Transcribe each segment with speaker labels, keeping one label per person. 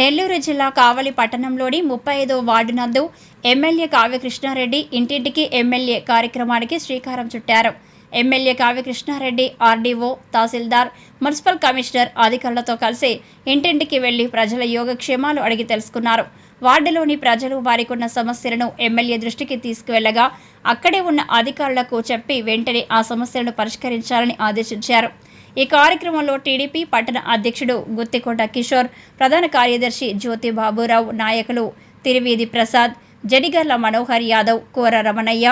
Speaker 1: నెల్లూరు జిల్లా కావలి పట్టణంలోని ముప్పై ఐదో వార్డు నందు ఎమ్మెల్యే కావ్య కృష్ణారెడ్డి ఇంటింటికి ఎమ్మెల్యే కార్యక్రమానికి శ్రీకారం చుట్టారు. MLA Kavya Krishna Reddy RDO tahsildar municipal commissioner అధికారులతో కలిసి ఇంటింటికి వెళ్ళి ప్రజల యోగక్షేమాలు అడిగి తెలుసుకున్నారు. వార్డులోని ప్రజలు వారికి ఉన్న సమస్యలను ఎమ్మెల్యే దృష్టికి తీసుకువెళ్ళగా అక్కడే ఉన్న అధికారులకు చెప్పి వెంటనే ఆ సమస్యలను పరిష్కరించాలని ఆదేశించారు. ఈ కార్యక్రమంలో టీడీపీ పట్టణ అధ్యక్షుడు గుత్తికోట కిషోర్ ప్రధాన కార్యదర్శి జ్యోతి బాబురావు నాయకులు తిరువీధి ప్రసాద్ జడిగర్ల మనోహర్ యాదవ్ కోర రమణయ్య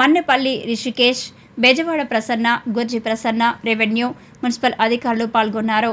Speaker 1: మన్నెపల్లి రిషికేష్ బెజవాడ ప్రసన్న గుర్జి ప్రసన్న రెవెన్యూ మున్సిపల్ అధికారులు పాల్గొన్నారు.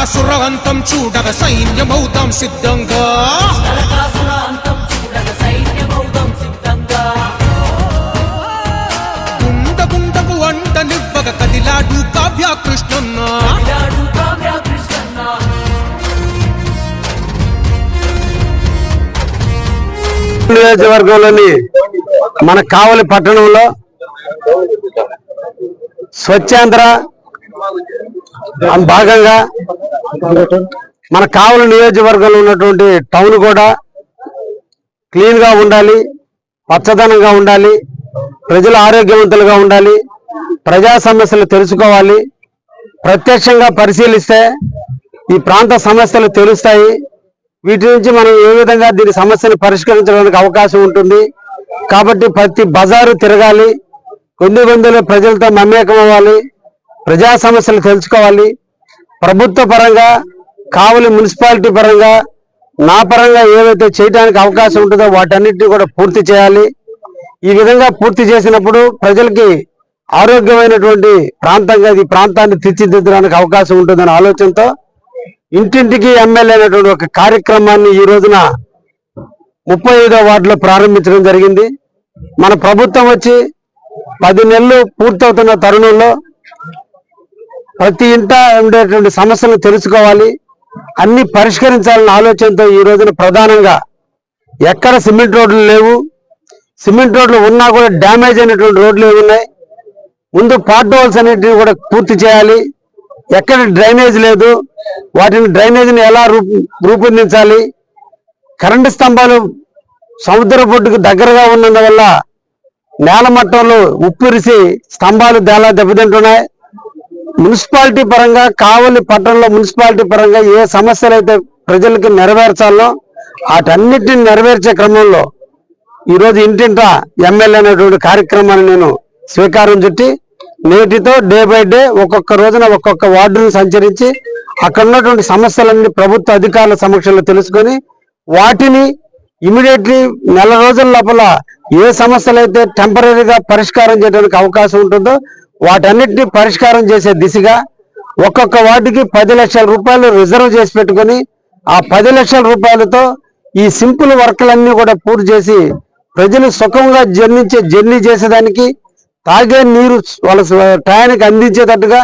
Speaker 2: నరకాసురవంతం చూడగ సైన్యమవుతాం సిద్ధంగా. గుండ గుండకు వంట నివ్వగ కదిలాడు కావ్య కృష్ణన్న
Speaker 3: నియోజకవర్గంలోని మన కావలి పట్టణంలో స్వచ్ఛాంధ్ర భాగంగా మన కావలి నియోజకవర్గంలో ఉన్నటువంటి టౌన్ కూడా క్లీన్గా ఉండాలి పచ్చదనంగా ఉండాలి ప్రజలు ఆరోగ్యవంతులుగా ఉండాలి ప్రజా సమస్యలు తెలుసుకోవాలి ప్రత్యక్షంగా పరిశీలిస్తే ఈ ప్రాంత సమస్యలు తెలుస్తాయి. వీటి నుంచి మనం ఏ విధంగా దీని సమస్యను పరిష్కరించడానికి అవకాశం ఉంటుంది. కాబట్టి ప్రతి బజారు తిరగాలి కొన్ని వందల ప్రజలతో మమేకం అవ్వాలి ప్రజా సమస్యలు తెలుసుకోవాలి. ప్రభుత్వ పరంగా కావలి మున్సిపాలిటీ పరంగా నా పరంగా ఏవైతే చేయడానికి అవకాశం ఉంటుందో వాటన్నిటిని కూడా పూర్తి చేయాలి. ఈ విధంగా పూర్తి చేసినప్పుడు ప్రజలకి ఆరోగ్యమైనటువంటి ప్రాంతంగా ఈ ప్రాంతాన్ని తీర్చిదిద్దడానికి అవకాశం ఉంటుందనే ఆలోచనతో ఇంటింటికి ఎమ్మెల్యే అనేటువంటి ఒక కార్యక్రమాన్ని ఈ రోజున ముప్పై ఐదో వార్డులో ప్రారంభించడం జరిగింది. మన ప్రభుత్వం వచ్చి పది నెలలు పూర్తవుతున్న తరుణంలో ప్రతి ఇంట ఉండేటువంటి సమస్యలను తెలుసుకోవాలి. అన్ని పరిష్కరించాలన్న ఆలోచనతో ఈ రోజున ప్రధానంగా ఎక్కడ సిమెంట్ రోడ్లు లేవు. సిమెంట్ రోడ్లు ఉన్నా కూడా డ్యామేజ్ అయినటువంటి రోడ్లు ఏమి ఉన్నాయి? ముందు పార్ట్ హోల్స్ అనేటివి కూడా పూర్తి చేయాలి. ఎక్కడ డ్రైనేజ్ లేదు. వాటిని డ్రైనేజీని ఎలా రూపొందించాలి? కరెంటు స్తంభాలు సముద్ర బొడ్డుకు దగ్గరగా ఉన్నందువల్ల నేల మట్టంలో ఉప్పిరిసి స్తంభాలు దేలా దెబ్బతింటున్నాయి. మున్సిపాలిటీ పరంగా కావలి పట్టణంలో మున్సిపాలిటీ పరంగా ఏ సమస్యలు అయితే ప్రజలకి నెరవేర్చాలో వాటన్నిటిని నెరవేర్చే క్రమంలో ఈరోజు ఇంటింటా ఎమ్మెల్యే అనేటువంటి కార్యక్రమాన్ని నేను స్వీకారం చుట్టి నేటితో డే బై డే ఒక్కొక్క రోజున ఒక్కొక్క వార్డును సంచరించి అక్కడ ఉన్నటువంటి సమస్యలన్నీ ప్రభుత్వ అధికారుల సమక్షంలో తెలుసుకొని వాటిని ఇమీడియట్లీ నెల రోజుల లోపల ఏ సమస్యలు అయితే టెంపరీగా పరిష్కారం చేయడానికి అవకాశం ఉంటుందో వాటన్నిటిని పరిష్కారం చేసే దిశగా ఒక్కొక్క వార్డుకి పది లక్షల రూపాయలు రిజర్వ్ చేసి పెట్టుకొని ఆ పది లక్షల రూపాయలతో ఈ సింపుల్ వర్క్లన్నీ కూడా పూర్తి చేసి ప్రజలు సుఖంగా జర్నించే జర్నీ చేసేదానికి తాగే నీరు వాళ్ళ టయానికి అందించేటట్టుగా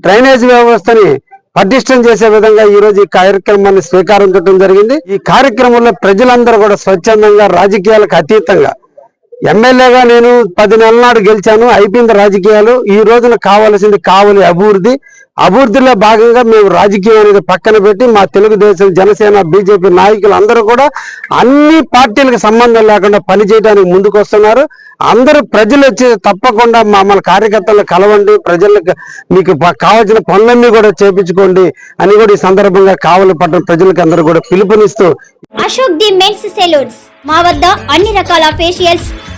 Speaker 3: డ్రైనేజ్ వ్యవస్థని పటిష్టం చేసే విధంగా ఈరోజు ఈ కార్యక్రమాన్ని స్వీకారం చుట్టడం జరిగింది. ఈ కార్యక్రమంలో ప్రజలందరూ కూడా స్వచ్ఛందంగా రాజకీయాలకు అతీతంగా ఎమ్మెల్యేగా నేను పది నెలల నాడు గెలిచాను. అయిపోయింది రాజకీయాలు ఈ రోజున కావాల్సింది కావలి అభివృద్ధి. అభివృద్ధిలో భాగంగా మేము రాజకీయం అనేది పక్కన పెట్టి మా తెలుగుదేశం జనసేన బీజేపీ నాయకులు అందరూ కూడా అన్ని పార్టీలకు సంబంధం లేకుండా పనిచేయడానికి ముందుకు వస్తున్నారు అందరూ ప్రజలు వచ్చి తప్పకుండా మమ్మల్ని కార్యకర్తలను కలవండి. ప్రజలకు మీకు కావాల్సిన పనులన్నీ కూడా చేపించుకోండి అని కూడా ఈ సందర్భంగా కావలి పట్టణ ప్రజలకు అందరూ కూడా పిలుపునిస్తూ
Speaker 4: అశోక్ ది మెన్స్ సెలూన్స్. మా వద్ద అన్ని రకాల ఫేషియల్స్